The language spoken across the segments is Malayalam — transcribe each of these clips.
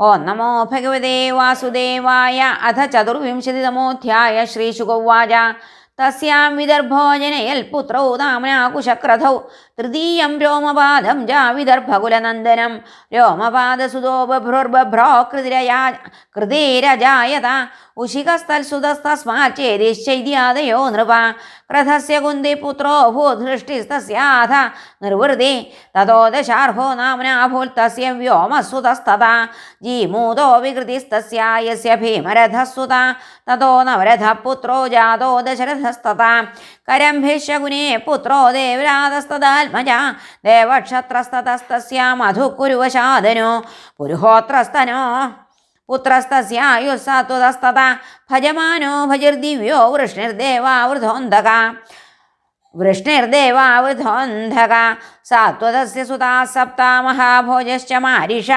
ഓം നമോ ഭഗവതേ വാസുദേവായ അഥ ചതുർവിംശതിതമോധ്യായ ശ്രീശുഗോവാച തസ്യാം വിദർഭോജനയൽ പുത്രൗ നാമ്നാ കുശക്രഥൗ തൃതീയം രോമപാദം ജാ വിദർഭകുലനന്ദനം. രോമപാദസുതോ ബഭ്രുർബഭ്രോ കൃതിരയാ കൃതിരജായത ഉശികസ്ഥൽസുതസ്തസ്മാച്ചേദിശ്ചൈദ്യാദയോ നൃപ. ക്രഥസ്യ കുന്തിപുത്രോ ഭൂധൃഷ്ടിസ്തസ്യാഥ നിർവൃതി. തതോ ദശാർഹോ നാമനാഭൂൽ ഭൂൽത്തസ്യ വ്യോമസുതസ്തഥാ. ജീമൂതോ വികൃതിസ്തസ്യ യസ്യ ഭീമരഥസുത തതോ നവരഥപുത്രോ ജാതോ ദശരഥസ്തഥാ കരംഭിഷ്യകുനെ പുത്രോ ദേവരാതസ്തദാത്മജ ദേവക്ഷത്രസ്തതസ്തസ്യ മധുക്കുരുവശാദനോ പുരുഹോത്രസ്തനോ പുത്രസ്തസ്യായുസ്സാത്വതസ്തത ഭജമാനോ ഭജിർദിവ്യോ വൃഷ്ണിർദേവാവൃതോന്ധക വൃഷ്ണിർദേവാവൃതോന്ധക സാത്വതസ്യ സുതാ സപ്താ മഹാഭോജശ്ച മാരിഷ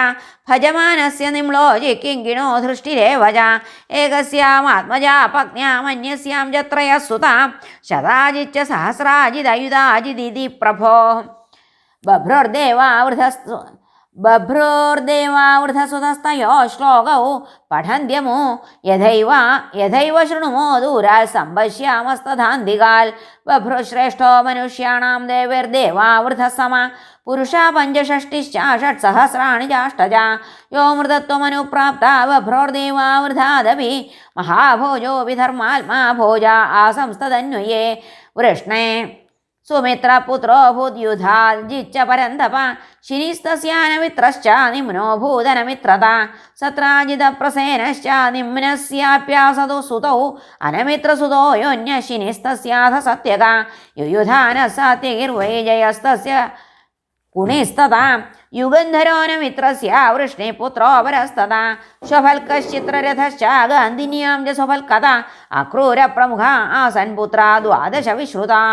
ഭജമാനസ്യ നിമ്ലോജി കിങ്കിണോ ധൃഷ്ടിരേവജ ഏകസ്യാമാത്മജാ പത്ന്യാമന്യസ്യാം ച ത്രയഃ സുതാ ശതാജിച്ച സഹസ്രാജിദയുധാജിദിതി പ്രഭോ ബഭ്രുർദേവാവൃതസ്തു ബഭ്രോർദേവാവൃതസുതസ്തയോ ശ്ലോകൗ പഠന്ത്യമോ യഥൈവ യഥൈവ ശൃണുമോ ദൂരാൽ സംപശ്യാമസ്തധാന്തികാൽ ബഭ്രുശ്രേഷ്ഠോ മനുഷ്യാണാം ദേവൈർദേവാവൃതസമ പുരുഷ പഞ്ചഷഷ്ടിശ്ച ഷട്സഹസ്രാണി ചാഷ്ടജ യോ മൃതത്വമനുപ്രാപ്ത ബഭ്രോർദേവാവൃതാദപി മഹാഭോജോ വിധർമാത്മാ ഭോജ ആസംസ്തതന്വയേ വൃഷ്ണേ സുമിത്രപുത്രോ ഭൂദ്യുധാജിച്ച പരന്തപ ശിനിസ്തസ്യാനമിത്രശ്ച നിമ്നോഭൂതനമിത്രത സത്രാജിത സത്രാജിതപ്രസേനശ്ച നിമ്നസ്യാപ്യാസതു സുതൗ അനമിത്രസുതോ യോന്യശിനിസ്തസ്യാഥ സത്യക യുയുധാന സാത്യകിർവൈജയസ്തസ്യ കുണിസ്തത യുഗന്ധരോനമിത്രസ്യ വൃഷ്ണിപുത്രോ പരസ്തത സ്വഫൽക്കശ്ചിത്രരഥശ്ച ഗാന്ധിന്യാം ച സ്വഫൽക്കഥ ആസൻ പുത്ര ദ്വാദശ വിശ്രുതാ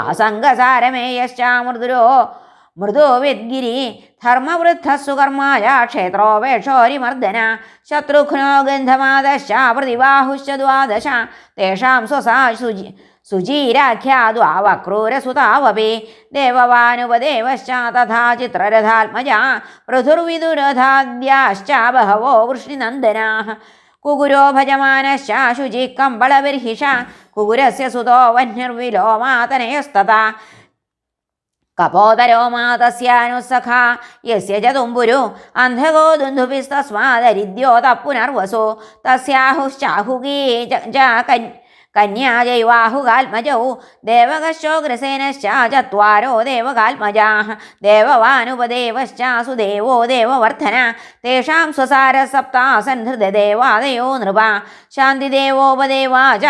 ആസംഗസാരമേയശ്ച മൃദുരോ മൃദോ വിദ്ഗിരി ധർമ്മവൃദ്ധസുകർമായ ക്ഷേത്രോ വേഷോരിമർദ്ദന. ശത്രുഘ്നോ ഗന്ധമാദശ്ച പ്രതിബാഹുശ്ച ദ്വാദശ. തേഷാം സ്വസാ ശുചി സുചീരാഖ്യാദ്വാവക്രൂരസുതാവപി ദേവവാനുപദേവശ്ച തഥാ ചിത്രരഥാത്മജ പൃഥുർവിദുരഥാദ്യാശ്ച ബഹവോ വൃഷ്ണിനന്ദനാ കുകുരോ ഭജമാനശ്ച ശുചി കമ്പളബിർഹിഷ. കുകുരസ്യ സുതോ വഹ്നിർവിലോമാതനയസ്തഥാ കപോതരോ മാതസ്യാനുസഖ. യസ്യ ച തുമ്പുരു അന്ധകോ ദുന്ധുഭിസ്തസ്മാദരിദ്യോത പുനർവസോ തസ്യാഹുശ്ചാഹുകീ ച കന്യ കന്യാജൈവാഹുകാത്മജൗ വാഹുകാത്മജൗ ദേവകശോഗ്രസേനശ്ചാചത്വാരോ ദേവകാത്മജാ ദേവവാനുപദേവശ്ചാസുദേവോ ദേവവർദ്ധന തേഷാം സ്വസാര സപ്താസൻ ഹൃദദേവാദയോ നൃപ ശാന്തിദേവോപദേവാച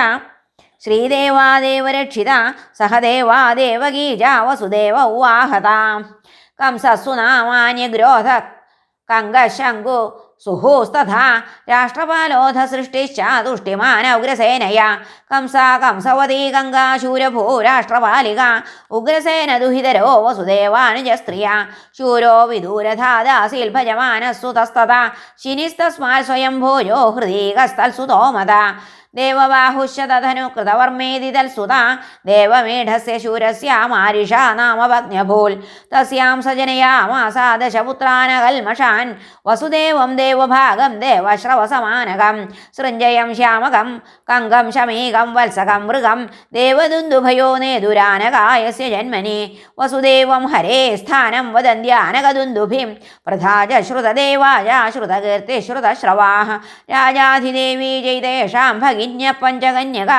ശ്രീദേവാദേവരക്ഷിത സഹദേവാദേവകീജ വസുദേവ ഉവാഹതാം കംസസുനാമാന്യഗ്രോധ കങ്കശങ്കു സുഹൂസ്തഥാ രാഷ്ട്രപാലോധ സൃഷ്ടിശ്ച തുഷ്ടിമാന ഉഗ്രസേനയ കംസ കംസവതി ഗംഗാശൂരഭൂ രാഷ്ട്രപാലിക ഉഗ്രസേന ദുഹിതരോ വസുദേവാനുജസ്ത്രിയ. ശൂരോ വിദൂരധാദാസീൽ ശിനിസ്തസ്മാൽ ശിനിസ്തസ്മാ സ്വയം തധനു കൃതവർമ്മേതി തൽസുത ദേവമേഢസ്യ ശൂരസ്യ മാരിഷ തസ്യാം സജനയാമാസാദശപുത്രാനകൽമഷാൻ വസുദേവം ദേവഭാഗം ദേവശ്രവസമാനകം. സൃഞ്ജയം ശ്യാമകം കങ്കം ശമീകം വത്സകം മൃഗം. ദേവദുന്ദുഭയോ നേതുരാനകായസ്യ ജന്മനി. വസുദേവം ഹരേ സ്ഥാനം വദന്ത്യാനകദുന്ദുഭിം പ്രധാജ ശ്രുതദേവാജ ശ്രുതകീർത്തി ശ്രുതശ്രവാ രാജാധിദേവീ ജയിതേഷാം ഭഗിന്യ പഞ്ചകന്യക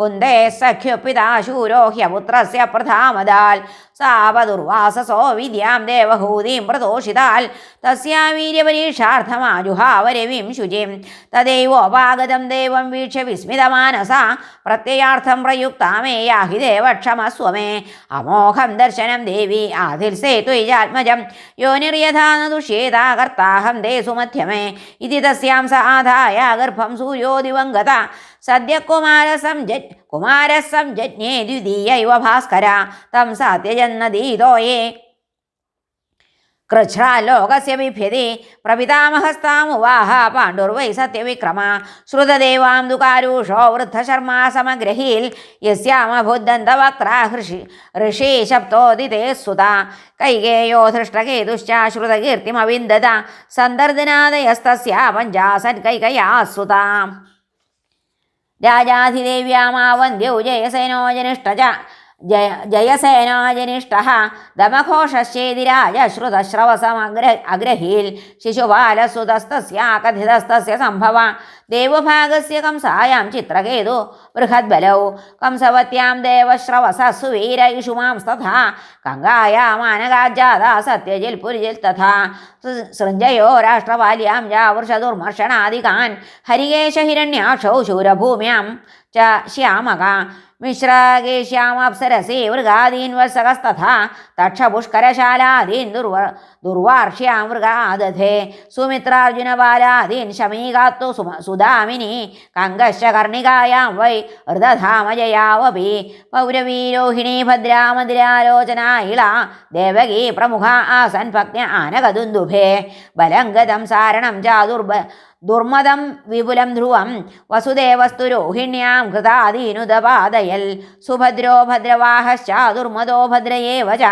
കുന്ദേ സഖ്യപിതാശൂരോഹ്യപുത്രസ്യ ശൂരോ ഹ്യപുത്രസ്യ പ്രധാമദാൽ. സാപദുർവാസസോ വിദ്യാം ദേവഹൂതിം പ്രദോഷിതാൽ തസ്യാ വീര്യപരീക്ഷാർത്ഥമാജുഹാവരവിം ശുചിം. തദൈവോപാഗതം ദേവം വീക്ഷ്യ വിസ്മിതമാനസ പ്രത്യയാർത്ഥം പ്രയുക്താമേ യാഹി ദേവക്ഷമസ്വമേ അമോഘം ദർശനം ദേവി ആധിൽസേ ത്വയിജാത്മജം യോനിർയഥാന ന ദുഷ്യേതാ കർത്താഹം ദേ സുമധ്യമേ. ഇതി തസ്യാം സ ആധായ ഗർഭം സൂര്യോ ദിവംഗത സദ്യ കുമാരസം കുമാരസം ജജ്ഞേ ദ്വിതീയ ഇവ ഭാസ്കര തം സാത്യജന്നദീതോയേ കൃച്ഛ്രാലോകസ്യ ബിഭ്യതി പ്രപിതാമഹസ്താമുവാഹ പാണ്ഡുർവൈ സത്യവിക്രമ ശ്രുതദേവാം ദുകാരൂഷോ വൃദ്ധശർമാ സമഗ്രഹീൽ യസ്യാമഭുദ്ദന്തവക്ത്ര ഹൃഷി ഋഷി ശബ്ദോദിതേ സുത കൈകേയോ ധൃഷ്ടകേതുശ്ച ശ്രുതകീർത്തിമവിന്ദത സന്ദർദനാദയസ്തസ്യ പഞ്ചാസൻ കൈകയാ സുതാം രാജാധിദേവ്യാമാവന്ധ്യൗ ജയസേനോജനിഷ്ട ജയ ജയസേനാജനിഷ്ട ദമഘോഷശ്ചേതിരാജ ശ്രുതശ്രവസമഗ്ര അഗ്രഹീൽ ശിശുപാലസുതസ്തസ്യ കഥിതസ്തസ്യ സംഭവ ദേവഭാഗസ്യ കംസായാം ചിത്രകേതു ബൃഹദ്ബലൗ കംസവത്യാം ദേവശ്രവസ സുവീര ഇഷുമാംസ്തഥാ കങ്കായാമാനകാജാത സത്യജിൽ പുരിജിൽ തഥാ സൃ- സൃഞ്ജയോ രാഷ്ട്രപാല്യാം ജാവൃഷദുർമർഷണാദികാൻ ഹരികേശ ഹിരണ്യാക്ഷൗ ശൂരഭൂമ്യാം ച ശ്യാമക മിശ്രാകേശ്യാമപ്സരസി മൃഗാദീൻ വത്സകസ്തഥാ തക്ഷപുഷ്കരശാലാദീൻ ദുർവ ദുർവാർഷ്യാ മൃഗാദധേ. സുമിത്രാർജുനബാലാദീൻ ശമീകാത്തു സുമ സുദാമിനി കങ്കശ്ച കർണികായാം വൈ ഹൃദധാമജയാവപി പൗരവീരോഹിണി ഭദ്രാമതിരാലോചന ഇള ദേവകീ പ്രമുഖ ആസൻ ഭക്ന ആനകദുന്ദുഭേ. ബലംഗതം സാരണം ചാതുർബ ദുർമദം വിപുലം ധ്രുവം വസുദേവസ്തു രോഹിണ്യാം കൃതാദീനുദപാദയൽ സുഭദ്രോ ഭദ്രവാഹശ്ചാതുർമദോ ഭദ്രയേവ ച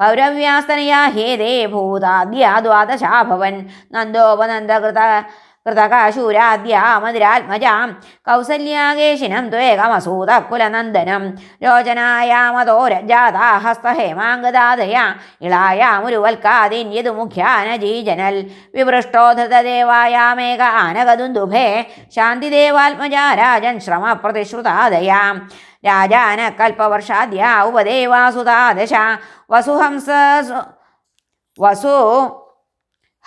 പൗരവ്യാസ്തനയാ ഹേതേ ഭൂതാദ്യാദ്വാദശാഭവൻ. നന്ദോപനന്ദകൃത കൃതകാശൂരാദ്യാമതിരാത്മജാം കൗസല്യാകേശിനം ത്വേകമസൂതകുലനന്ദനം രോചനായാമതോ രജാതാ ഹസ്തഹേമാംഗദാദയ ഇളായാമുരുവൽക്കാദീൻ യതു മുഖ്യാനജീജനൽ വിപൃഷ്ടോ ധൃതദേവായാമേക ആനകദുന്ദുഭേ ശാന്തിദേവാത്മജാ രാജൻ ശ്രമ പ്രതിശ്രുതാദയാം രാജാന കൽപ്പവർഷാദ്യ ഉപദേവാസുതാദശ വസുഹംസ വസു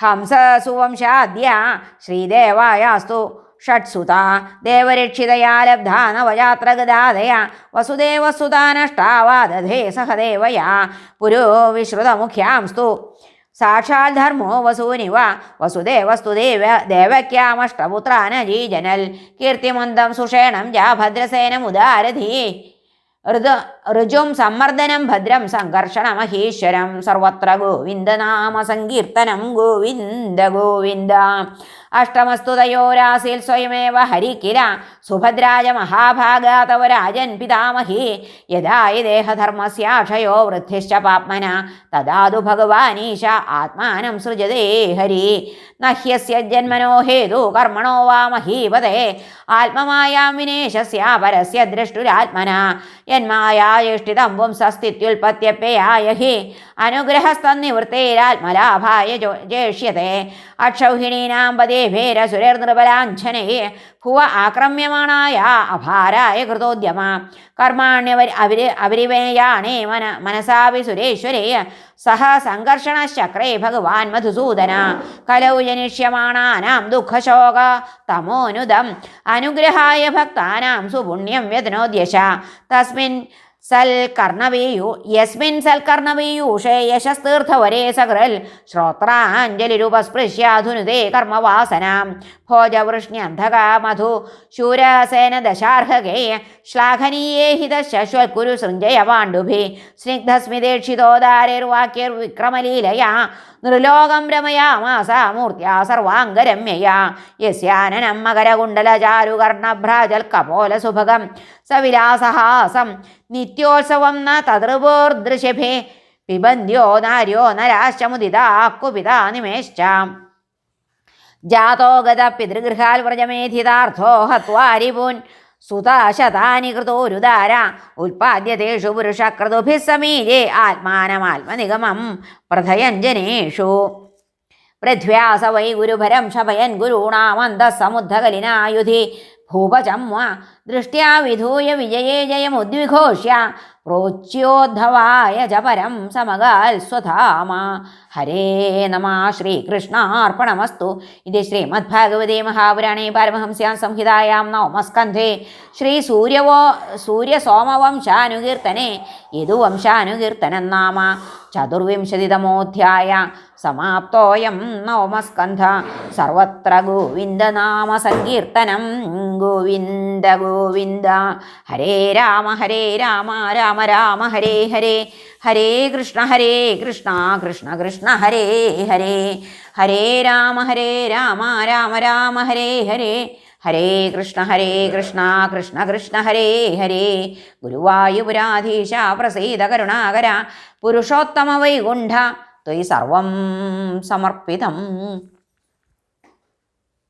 हंससुवंशाद्या श्रीदेवायास्तु षट्सुता देवरीक्षितया लब्धा नवजात्रगदादया वसुदेवसुता नष्टावादधे सहदेवया, पुरो विश्रुतमुख्यांस्तु साक्षात् धर्मो वसूनिव, वसुदेवस्तु देव, देवक्यामष्टपुत्रानजीजनल्, कीर्तिमन्दं सुषेणं मुदारधी ഋതു ഋജും സമ്മർദ്ദനം ഭദ്രം സംഘർഷണമഹീശ്വരം. സർവത്ര ഗോവിന്ദനാമ സങ്കീർത്തനം. ഗോവിന്ദ ഗോവിന്ദ. അഷ്ടമസ്തുതയോരാസിൽ സ്വയമേവ ഹരി കില സുഭദ്രാജ മഹാഭാഗാതവ രാജൻ പിതാമഹി. യഥായി ദേഹധർമ്മസ്യാക്ഷയോ വൃദ്ധിശ്ച പാപ്മന. തദാതു ഭഗവാനീശ ആത്മാനം സൃജതേ ഹരി. നഹ്യസ്യ ജന്മനോ ഹേതു കർമ്മണോ വാ മഹീപതേ. ആത്മമായാം വിനേശസ്യ പരസ്യ ദ്രഷ്ടുരാത്മന. യന്മായാഷ്ടിതം പുംസസ്ഥിത്യുൽപത്യപ്യയായ ഹി. അനുഗ്രഹസ്തന്നിവൃത്തേരാത്മലാഭായ ജേഷ്യത്തെ അക്ഷൗഹിണീനാം പദേഭേരസുരർനൃപലാഞ്ഛനേ ഭുവ ആക്രമ്യമാണായ അഭാരായ കൃതോദ്യമ. കർമാണ്യവരി അവരി അവരിവേയാണേ മന മനസാവി സുരേശ്വരേ. സഹ സംഘർഷണശക്രേ ഭഗവാൻ മധുസൂദന. കലൗ ജനിഷ്യമാണാനാം ദുഃഖശോക. തമോനുദം. അനുഗ്രഹായ ഭക്താനാം സുപുണ്യം വ്യതനോദ്യശ. തസ്മിൻ സൽക്കർണവീയു യസ്മിൻ സൽക്കർണവീയൂഷേ യശസ്തീർത്ഥവരേ സകൃൽ ശ്രോത്രാഞ്ജലിരുപസ്പൃശ്യാധുനുദേ കർമ്മവാസനാം ഭോജവൃഷ്ണ്യന്ധക മധു ശൂരസേന ദശാർഹകേ ശ്ലാഘനീയേ ഹിതശ്വൽക്കുരു സൃഞ്ജയ പാണ്ഡുഭി സ്നിഗ്ധസ്മിതേക്ഷിതോദാരൈർവാക്യൈർവിക്രമലീലയാ നൃലോകം രമയാമാസ മൂർത്തിയാ സർവാംഗരമ്യയാ. യസ്യാനനം മകരകുണ്ടലചാരുകർണഭ്രാജൽ കപോലസുഭഗം സവിലാസഹാസം നിത്യോത്സവം ന തതൃപോർദൃശഭേ. പിബന്ധ്യോ നാര്യോ നരാശ്ച മുദിതാ കുപിതാ നിമേശ്ചാം. ജാതോ ഗത പിതൃഗൃഹാൽ വ്രജമേധിതാർത്ഥോ ഹത്വാരിപൂൻ. സുതാശതാനി കൃതോരുദാര ഉൽപാദ്യതേഷു പുരുഷക്രതുഭിः സമീജേ ആത്മാനമാത്മനിഗമം പ്രഥയഞ്ജനേഷു. പൃഥ്വ്യാസ വൈ ഗുരുഭരം ശപയൻ ഗുരുണാമന്തസമുദ്ധകലിനായുധി ഭൂപചമ്വ ദൃഷ്ട്യാ വിധൂയ വിജയേ ജയമുദ്വിഘോഷ്യ. പ്രോച്യോദ്ധവായ ച പരം സമകാൽ സ്വധാമ. ഹരേ നമ ശ്രീകൃഷ്ണാർപ്പണമസ്തു. ഇത് ശ്രീമദ്ഭാഗവതേ മഹാപുരാണേ പാരമഹംസ്യാം സംഹിതായാം നവമസ്കന്ധേ. ശ്രീ സൂര്യവോ സൂര്യസോമവംശാനുകീർത്തനെ. യദുവംശാനുകീർത്തനം നാമ. ചതുർവിംശതിതമോധ്യായ. സമാപ്തോയം നവമസ്കന്ധ. സർവത്ര ഗോവിന്ദനാമ സങ്കീർത്തനം. ഗോവിന്ദ ഗോവിന്ദ. ഹരേ രാമ ഹരേ രാമ രാമ രാമ ഹരേ ഹരേ. ഹരേ കൃഷ്ണ ഹരേ കൃഷ്ണ കൃഷ്ണ കൃഷ്ണ ഹരേ ഹരേ. ഹരേ രാമ ഹരേ രാമ രാമ രാമ ഹരേ ഹരേ. ഹരേ കൃഷ്ണ ഹരേ കൃഷ്ണ കൃഷ്ണ കൃഷ്ണ ഹരേ ഹരേ. ഗുരുവായുപുരാധീശ പ്രസീത കരുണാകര പുരുഷോത്തമ വൈകുണ്ഠ ത്വയി സർവം സമർപ്പിതം.